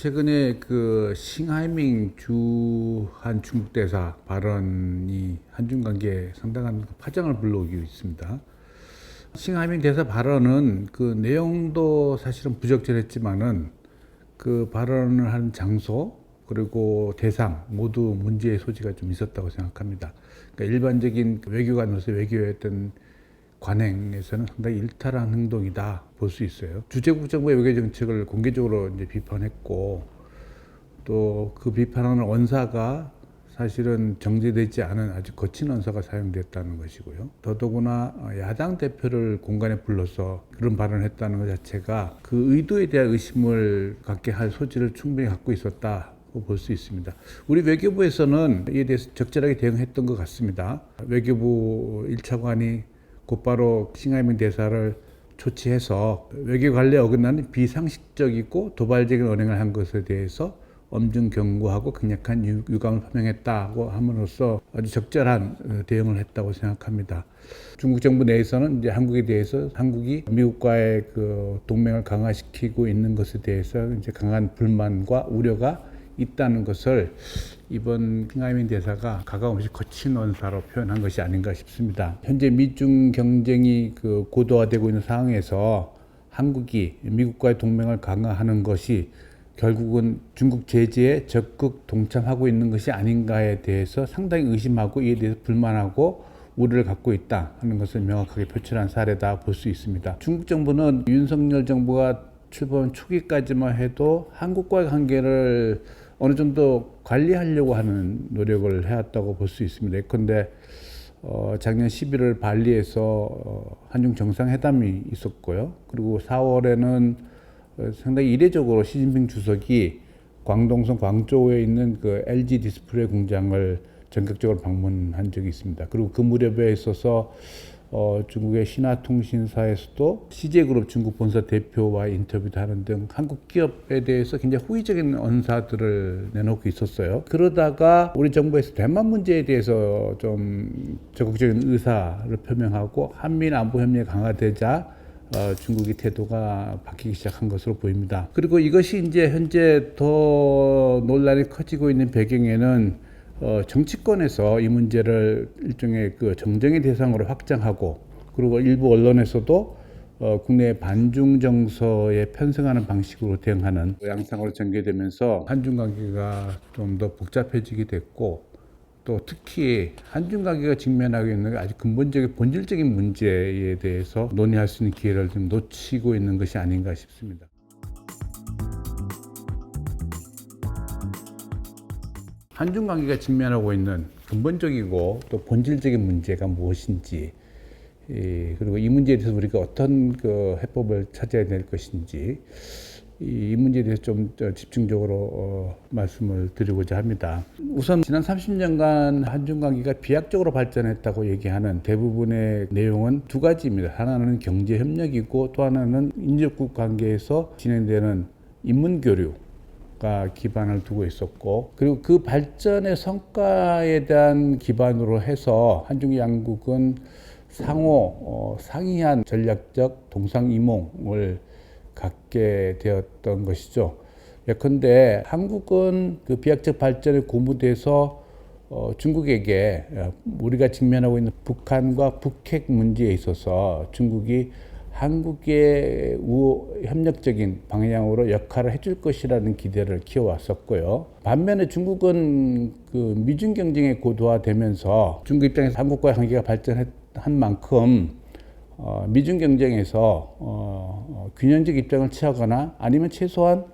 최근에 그 싱하이밍 주한 중국 대사 발언이 한중 관계에 상당한 파장을 불러오고 있습니다. 싱하이밍 대사 발언은 그 내용도 사실은 부적절했지만은 그 발언을 한 장소 그리고 대상 모두 문제의 소지가 좀 있었다고 생각합니다. 그러니까 일반적인 외교관으로서 외교했던 관행에서는 상당히 일탈한 행동이다 볼 수 있어요. 주재국 정부의 외교 정책을 공개적으로 이제 비판했고 또 그 비판하는 언사가 사실은 정제되지 않은 아주 거친 언사가 사용됐다는 것이고요. 더더구나 야당 대표를 공간에 불러서 그런 발언을 했다는 것 자체가 그 의도에 대한 의심을 갖게 할 소지를 충분히 갖고 있었다. 볼수 있습니다. 우리 외교부에서는 이에 대해서 적절하게 대응했던 것 같습니다. 외교부 1차관이 곧바로 싱하이밍 대사를 조치해서 외교 관례에 어긋나는 비상식적이고 도발적인 언행을 한 것에 대해서 엄중 경고하고 강력한 유- 유감을 표명했다고 함으로써 아주 적절한 어, 대응을 했다고 생각합니다. 중국 정부 내에서는 이제 한국에 대해서 한국이 미국과의 그 동맹을 강화시키고 있는 것에 대해서 이제 강한 불만과 우려가 있다는 것을 이번 핑하이민 대사가 가감없이 거친 언사로 표현한 것이 아닌가 싶습니다. 현재 미중 경쟁이 그 고도화되고 있는 상황에서 한국이 미국과의 동맹을 강화하는 것이 결국은 중국 제재에 적극 동참하고 있는 것이 아닌가에 대해서 상당히 의심하고 이에 대해서 불만하고 우려를 갖고 있다 하는 것을 명확하게 표출한 사례다 볼 수 있습니다. 중국 정부는 윤석열 정부가 출범 초기까지만 해도 한국과의 관계를 어느 정도 관리하려고 하는 노력을 해왔다고 볼 수 있습니다. 예컨대 어, 작년 11월 발리에서 어, 한중 정상회담이 있었고요. 그리고 4월에는 어, 상당히 이례적으로 시진핑 주석이 광동성 광저우에 있는 그 LG 디스플레이 공장을 전격적으로 방문한 적이 있습니다. 그리고 그 무렵에 있어서 어, 중국의 신화통신사에서도 CJ그룹 중국 본사 대표와 인터뷰도 하는 등 한국 기업에 대해서 굉장히 호의적인 언사들을 내놓고 있었어요. 그러다가 우리 정부에서 대만 문제에 대해서 좀 적극적인 의사를 표명하고 한미 안보 협력이 강화되자 어, 중국의 태도가 바뀌기 시작한 것으로 보입니다. 그리고 이것이 이제 현재 더 논란이 커지고 있는 배경에는 어, 정치권에서 이 문제를 일종의 그 정쟁의 대상으로 확장하고 그리고 일부 언론에서도 어, 국내 반중 정서에 편승하는 방식으로 대응하는 양상으로 전개되면서 한중 관계가 좀 더 복잡해지게 됐고 또 특히 한중 관계가 직면하고 있는 아주 근본적인 본질적인 문제에 대해서 논의할 수 있는 기회를 좀 놓치고 있는 것이 아닌가 싶습니다. 한중 관계가 직면하고 있는 근본적이고 또 본질적인 문제가 무엇인지 예, 그리고 이 문제에 대해서 우리가 어떤 그 해법을 찾아야 될 것인지 이, 이 문제에 대해서 좀더 집중적으로 어, 말씀을 드리고자 합니다. 우선 지난 30년간 한중 관계가 비약적으로 발전했다고 얘기하는 대부분의 내용은 두 가지입니다. 하나는 경제 협력이고 또 하나는 인접국 관계에서 진행되는 인문 교류 가 기반을 두고 있었고 그리고 그 발전의 성과에 대한 기반으로 해서 한중 양국은 상호 어, 상이한 전략적 동상이몽을 갖게 되었던 것이죠. 예컨대 한국은 그 비약적 발전에 고무돼서 어, 중국에게 어, 우리가 직면하고 있는 북한과 북핵 문제에 있어서 중국이 한국의 우 협력적인 방향으로 역할을 해줄 것이라는 기대를 키워왔었고요. 반면에 중국은 그 미중 경쟁에 고도화되면서 중국 입장에서 한국과의 관계가 발전한 만큼 어, 미중 경쟁에서 어, 어, 균형적 입장을 취하거나 아니면 최소한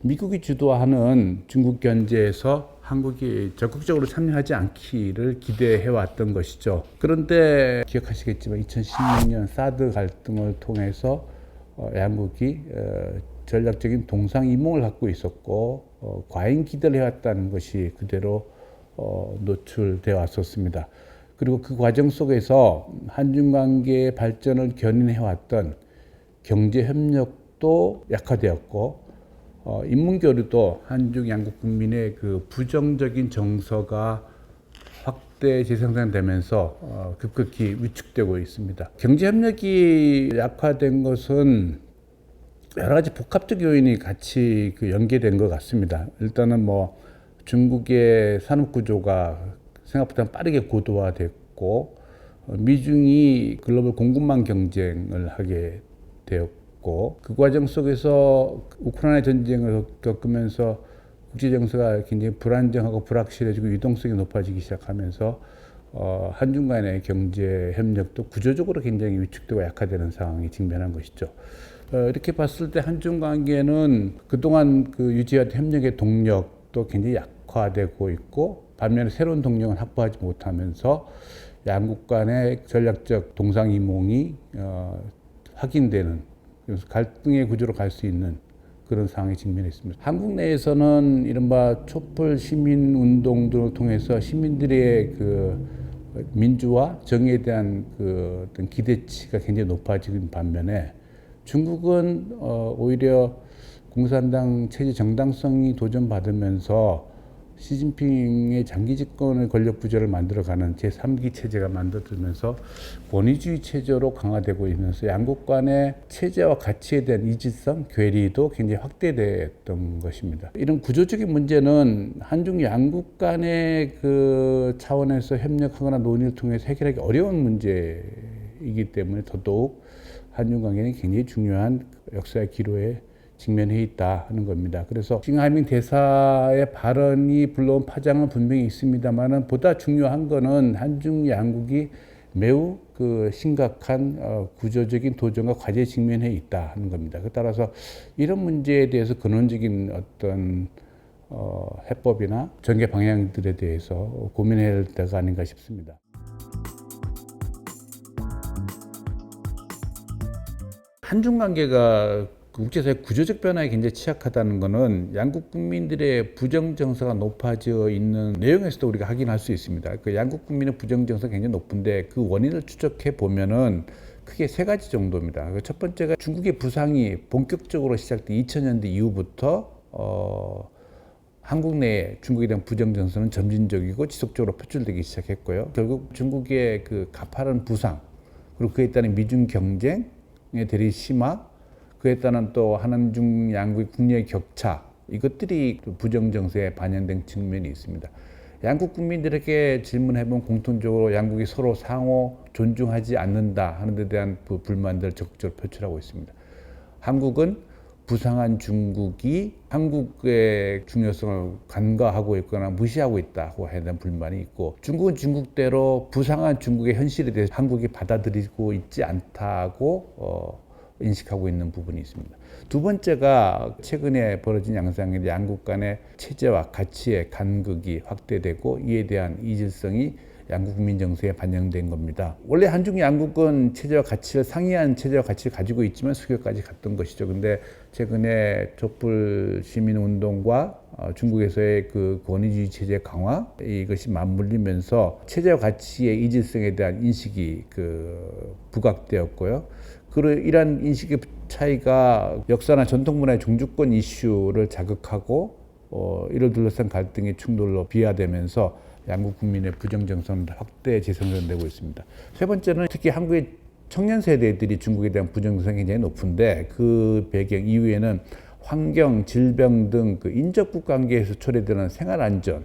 미국이 주도하는 중국 견제에서 한국이 적극적으로 참여하지 않기를 기대해 왔던 것이죠. 그런데 기억하시겠지만 2016년 사드 갈등을 통해서 어, 양국이 어, 전략적인 동상이몽을 갖고 있었고 어, 과잉 기대를 해왔다는 것이 그대로 어, 노출돼 왔었습니다. 그리고 그 과정 속에서 한중 관계의 발전을 견인해 왔던 경제 협력도 약화되었고 어, 인문교류도 한중 양국 국민의 그 부정적인 정서가 확대 재생산되면서 어, 급격히 위축되고 있습니다. 경제 협력이 약화된 것은 여러 가지 복합적 요인이 같이 그 연계된 것 같습니다. 일단은 뭐 중국의 산업 구조가 생각보다 빠르게 고도화됐고 어, 미중이 글로벌 공급망 경쟁을 하게 되었고 그 과정 속에서 우크라이나 전쟁을 겪으면서 국제 정세가 굉장히 불안정하고 불확실해지고 유동성이 높아지기 시작하면서 어, 한중 간의 경제 협력도 구조적으로 굉장히 위축되고 약화되는 상황이 직면한 것이죠. 어, 이렇게 봤을 때 한중 관계는 그동안 그 유지한 협력의 동력도 굉장히 약화되고 있고 반면에 새로운 동력을 확보하지 못하면서 양국 간의 전략적 동상이몽이 어, 확인되는 그래서 갈등의 구조로 갈 수 있는 그런 상황에 직면했습니다. 한국 내에서는 이른바 촛불 시민 운동들을 통해서 시민들의 그 민주화 정의에 대한 그 어떤 기대치가 굉장히 높아지는 반면에 중국은 어, 오히려 공산당 체제 정당성이 도전받으면서 시진핑의 장기 집권의 권력 구조를 만들어가는 제3기 체제가 만들어지면서 권위주의 체제로 강화되고 있면서 양국 간의 체제와 가치에 대한 이질성, 괴리도 굉장히 확대됐던 것입니다. 이런 구조적인 문제는 한중 양국 간의 그 차원에서 협력하거나 논의를 통해서 해결하기 어려운 문제이기 때문에 더더욱 한중 관계는 굉장히 중요한 역사의 기로에 직면해 있다 하는 겁니다. 그래서 싱하이밍 대사의 발언이 불러온 파장은 분명히 있습니다만은 보다 중요한 거는 한중 양국이 매우 그 심각한 어, 구조적인 도전과 과제에 직면해 있다 하는 겁니다. 그 따라서 이런 문제에 대해서 근원적인 어떤 어, 해법이나 전개 방향들에 대해서 고민해야 할 때가 아닌가 싶습니다. 한중 관계가 국제사회 구조적 변화에 굉장히 취약하다는 것은 양국 국민들의 부정 정서가 높아져 있는 내용에서도 우리가 확인할 수 있습니다. 그 양국 국민의 부정 정서가 굉장히 높은데 그 원인을 추적해 보면은 크게 세 가지 정도입니다. 그첫 번째가 중국의 부상이 본격적으로 시작된 2000년대 이후부터 어, 한국 내에 중국에 대한 부정 정서는 점진적이고 지속적으로 표출되기 시작했고요. 결국 중국의 그 가파른 부상 그리고 그에 따른 미중 경쟁의 대리 심화 그에 따른 또 한중 양국의 국력의 격차 이것들이 부정 정세에 반영된 측면이 있습니다. 양국 국민들에게 질문해본 공통적으로 양국이 서로 상호 존중하지 않는다 하는 데 대한 불만들을 적극적으로 표출하고 있습니다. 한국은 부상한 중국이 한국의 중요성을 간과하고 있거나 무시하고 있다고 해야 되는 불만이 있고 중국은 중국대로 부상한 중국의 현실에 대해서 한국이 받아들이고 있지 않다고 어, 인식하고 있는 부분이 있습니다. 두 번째가 최근에 벌어진 양상인데 양국 간의 체제와 가치의 간극이 확대되고 이에 대한 이질성이 양국 국민 정서에 반영된 겁니다. 원래 한중 양국은 체제와 가치를 상이한 체제와 가치를 가지고 있지만 수교까지 갔던 것이죠. 근데 최근에 촛불 시민 운동과 어, 중국에서의 그 권위주의 체제 강화 이것이 맞물리면서 체제와 가치의 이질성에 대한 인식이 그 부각되었고요. 그런 이러한 인식의 차이가 역사나 전통 문화의 종주권 이슈를 자극하고 어, 이를 둘러싼 갈등의 충돌로 비화되면서 양국 국민의 부정 정서는 확대 재생산되고 있습니다. 세 번째는 특히 한국의 청년 세대들이 중국에 대한 부정성이 굉장히 높은데 그 배경 이후에는 환경, 질병 등 그 인접국 관계에서 초래되는 생활 안전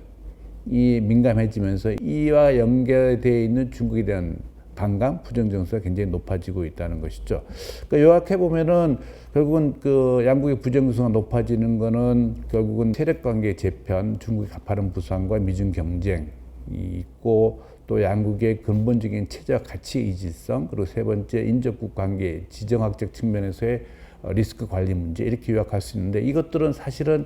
이 민감해지면서 이와 연결되어 있는 중국에 대한 반감, 부정정서가 굉장히 높아지고 있다는 것이죠. 그러니까 요약해 보면은 결국은 그 양국의 부정정서가 높아지는 거는 결국은 세력 관계 재편, 중국의 가파른 부상과 미중 경쟁이 있고 또 양국의 근본적인 체제와 가치 이질성 그리고 세 번째 인접국 관계 지정학적 측면에서의 어, 리스크 관리 문제 이렇게 요약할 수 있는데 이것들은 사실은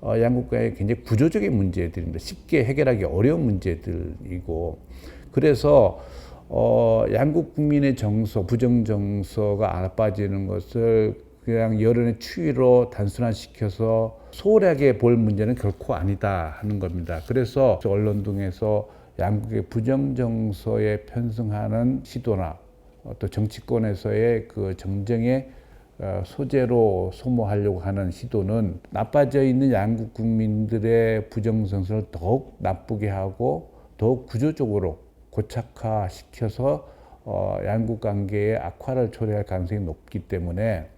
어, 양국과의 굉장히 구조적인 문제들입니다. 쉽게 해결하기 어려운 문제들이고 그래서 어, 양국 국민의 정서, 부정 정서가 안 빠지는 것을 그냥 여론의 추이로 단순화시켜서 소홀하게 볼 문제는 결코 아니다 하는 겁니다. 그래서 언론 등에서 양국의 부정 정서에 편승하는 시도나 또 정치권에서의 그 정쟁의 어, 소재로 소모하려고 하는 시도는 나빠져 있는 양국 국민들의 부정 정서를 더욱 나쁘게 하고 더욱 구조적으로 고착화시켜서 어, 양국 관계의 악화를 초래할 가능성이 높기 때문에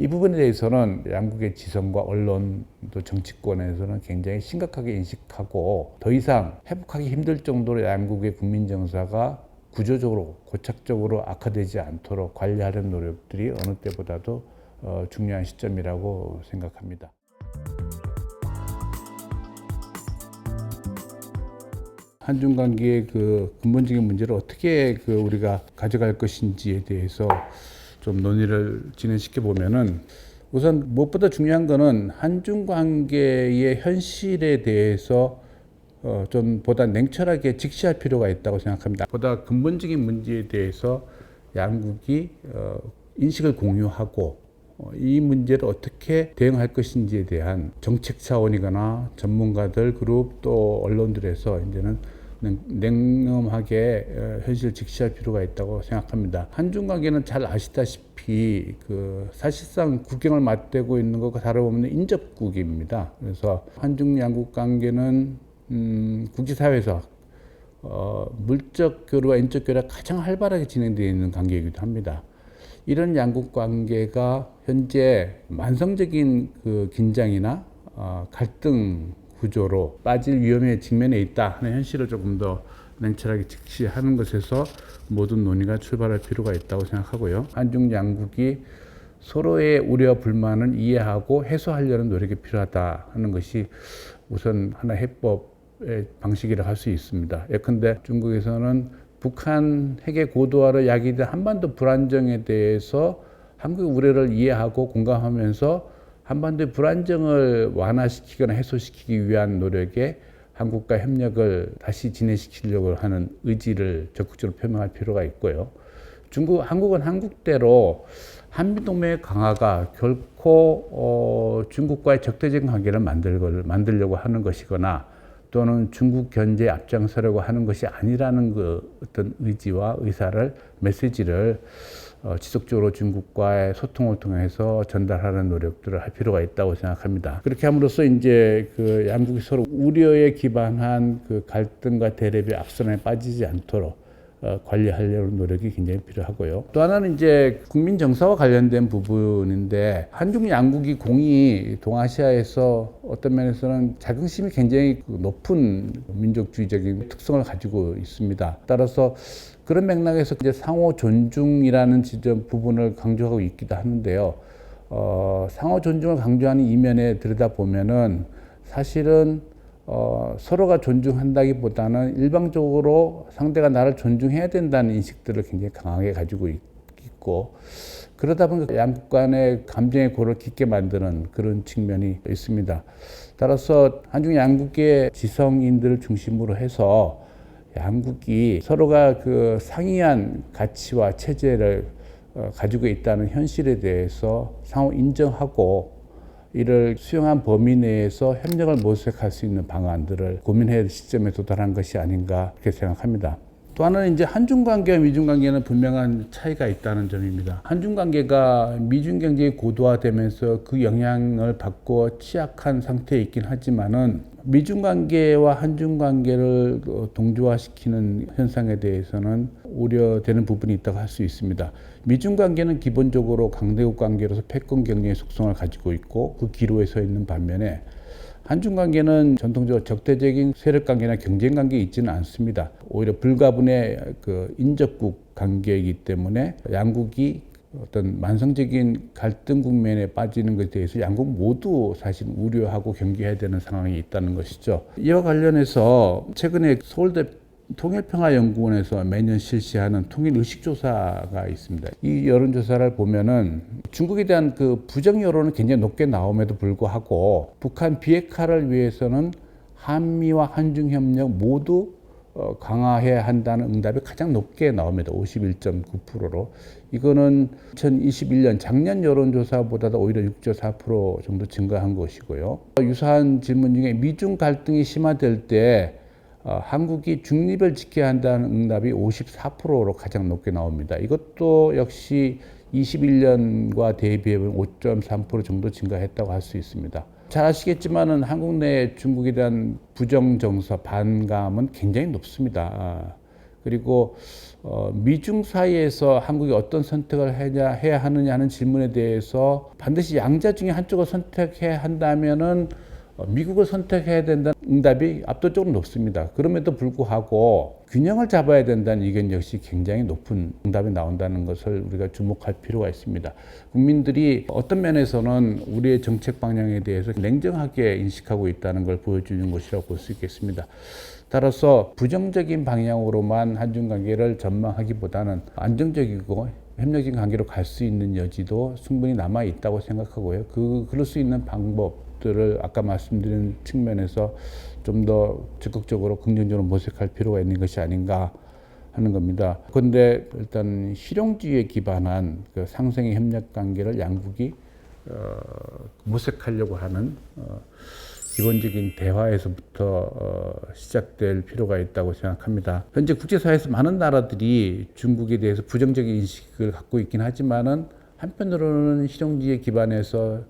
이 부분에 대해서는 양국의 지성과 언론 또 정치권에서는 굉장히 심각하게 인식하고 더 이상 회복하기 힘들 정도로 양국의 국민 정서가 구조적으로 고착적으로 악화되지 않도록 관리하는 노력들이 어느 때보다도 어, 중요한 시점이라고 생각합니다. 한중 관계의 그 근본적인 문제를 어떻게 그 우리가 가져갈 것인지에 대해서 좀 논의를 진행시켜 보면은 우선 무엇보다 중요한 거는 한중 관계의 현실에 대해서 어, 좀 보다 냉철하게 직시할 필요가 있다고 생각합니다. 보다 근본적인 문제에 대해서 양국이 어, 인식을 공유하고 어, 이 문제를 어떻게 대응할 것인지에 대한 정책 차원이거나 전문가들 그룹 또 언론들에서 이제는 냉- 냉엄하게 어, 현실을 직시할 필요가 있다고 생각합니다. 한중 관계는 잘 아시다시피 그 사실상 국경을 맞대고 있는 것과 다름없는 인접국입니다. 그래서 한중 양국 관계는 음, 국제사회에서 어, 물적 교류와 인적 교류가 가장 활발하게 진행되어 있는 관계이기도 합니다. 이런 양국 관계가 현재 만성적인 그 긴장이나 어, 갈등 구조로 빠질 위험에 직면해 있다 하는 현실을 조금 더 냉철하게 직시하는 것에서 모든 논의가 출발할 필요가 있다고 생각하고요. 한중 양국이 서로의 우려 불만을 이해하고 해소하려는 노력이 필요하다 하는 것이 우선 하나 해법의 방식이라 할수 있습니다. 예컨대 중국에서는 북한 핵의 고도화를 야기된 한반도 불안정에 대해서 한국의 우려를 이해하고 공감하면서 한반도의 불안정을 완화시키거나 해소시키기 위한 노력에 한국과 협력을 다시 진행시키려고 하는 의지를 적극적으로 표명할 필요가 있고요. 중국, 한국은 한국대로 한미동맹의 강화가 결코 어, 중국과의 적대적인 관계를 만들, 만들려고 하는 것이거나 또는 중국 견제에 앞장서려고 하는 것이 아니라는 그 어떤 의지와 의사를 메시지를 어, 지속적으로 중국과의 소통을 통해서 전달하는 노력들을 할 필요가 있다고 생각합니다. 그렇게 함으로써 이제 그 양국이 서로 우려에 기반한 그 갈등과 대립의 앞선에 빠지지 않도록 어, 관리하려는 노력이 굉장히 필요하고요. 또 하나는 이제 국민 정서와 관련된 부분인데 한중 양국이 공이 동아시아에서 어떤 면에서는 자긍심이 굉장히 그 높은 민족주의적인 특성을 가지고 있습니다. 따라서 그런 맥락에서 이제 상호 존중이라는 지점 부분을 강조하고 있기도 하는데요. 어, 상호 존중을 강조하는 이면에 들여다 보면은 사실은 어, 서로가 존중한다기보다는 일방적으로 상대가 나를 존중해야 된다는 인식들을 굉장히 강하게 가지고 있, 고 그러다 보니까 양국 간의 감정의 고를 깊게 만드는 그런 측면이 있습니다. 따라서 한중 양국의 지성인들을 중심으로 해서 양국이 서로가 그 상이한 가치와 체제를 어, 가지고 있다는 현실에 대해서 상호 인정하고 이를 수용한 범위 내에서 협력을 모색할 수 있는 방안들을 고민해야 할 시점에 도달한 것이 아닌가 그렇게 생각합니다. 또 하나는 이제 한중 관계와 미중 관계는 분명한 차이가 있다는 점입니다. 한중 관계가 미중 경제가 고도화되면서 그 영향을 받고 취약한 상태에 있긴 하지만은 미중 관계와 한중 관계를 어, 동조화시키는 현상에 대해서는 우려되는 부분이 있다고 할 수 있습니다. 미중 관계는 기본적으로 강대국 관계로서 패권 경쟁의 속성을 가지고 있고 그 기로에 서 있는 반면에 한중 관계는 전통적으로 적대적인 세력 관계나 경쟁 관계 있지는 않습니다. 오히려 불가분의 그 인접국 관계이기 때문에 양국이 어떤 만성적인 갈등 국면에 빠지는 것에 대해서 양국 모두 사실 우려하고 경계해야 되는 상황이 있다는 것이죠. 이와 관련해서 최근에 서울대 통일평화연구원에서 매년 실시하는 통일의식조사가 있습니다. 이 여론조사를 보면은 중국에 대한 그 부정 여론은 굉장히 높게 나옴에도 불구하고 북한 비핵화를 위해서는 한미와 한중 협력 모두 어, 강화해야 한다는 응답이 가장 높게 나옵니다. 51.9%로. 이거는 2021년 작년 여론조사보다도 오히려 6.4% 정도 증가한 것이고요. 유사한 질문 중에 미중 갈등이 심화될 때 어, 한국이 중립을 지켜야 한다는 응답이 54%로 가장 높게 나옵니다. 이것도 역시 21년과 대비해 보면 5.3% 정도 증가했다고 할 수 있습니다. 잘 아시겠지만은 한국 내 중국에 대한 부정 정서 반감은 굉장히 높습니다. 아, 그리고 어, 미중 사이에서 한국이 어떤 선택을 해야, 해야 하느냐 하는 질문에 대해서 반드시 양자 중에 한쪽을 선택해야 한다면은 어, 미국을 선택해야 된다는 응답이 압도적으로 높습니다. 그럼에도 불구하고 균형을 잡아야 된다는 의견 역시 굉장히 높은 응답이 나온다는 것을 우리가 주목할 필요가 있습니다. 국민들이 어떤 면에서는 우리의 정책 방향에 대해서 냉정하게 인식하고 있다는 걸 보여주는 것이라고 볼 수 있겠습니다. 따라서 부정적인 방향으로만 한중 관계를 전망하기보다는 안정적이고 협력적인 관계로 갈 수 있는 여지도 충분히 남아 있다고 생각하고요. 그 그럴 수 있는 방법 들을 아까 말씀드린 측면에서 좀 더 적극적으로 긍정적으로 모색할 필요가 있는 것이 아닌가 하는 겁니다. 그런데 일단 실용주의에 기반한 그 상생의 협력 관계를 양국이 어, 모색하려고 하는 어, 기본적인 대화에서부터 어, 시작될 필요가 있다고 생각합니다. 현재 국제사회에서 많은 나라들이 중국에 대해서 부정적인 인식을 갖고 있긴 하지만은 한편으로는 실용주의에 기반해서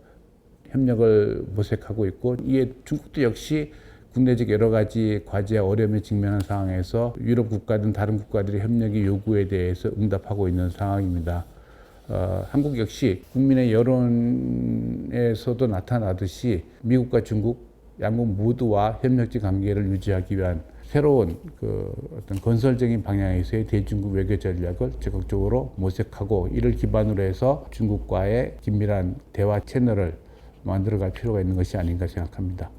협력을 모색하고 있고 이에 중국도 역시 국내적 여러 가지 과제와 어려움에 직면한 상황에서 유럽 국가든 다른 국가들의 협력의 요구에 대해서 응답하고 있는 상황입니다. 어, 한국 역시 국민의 여론에서도 나타나듯이 미국과 중국 양국 모두와 협력적 관계를 유지하기 위한 새로운 그 어떤 건설적인 방향에서의 대중국 외교 전략을 적극적으로 모색하고 이를 기반으로 해서 중국과의 긴밀한 대화 채널을 만들어갈 필요가 있는 것이 아닌가 생각합니다.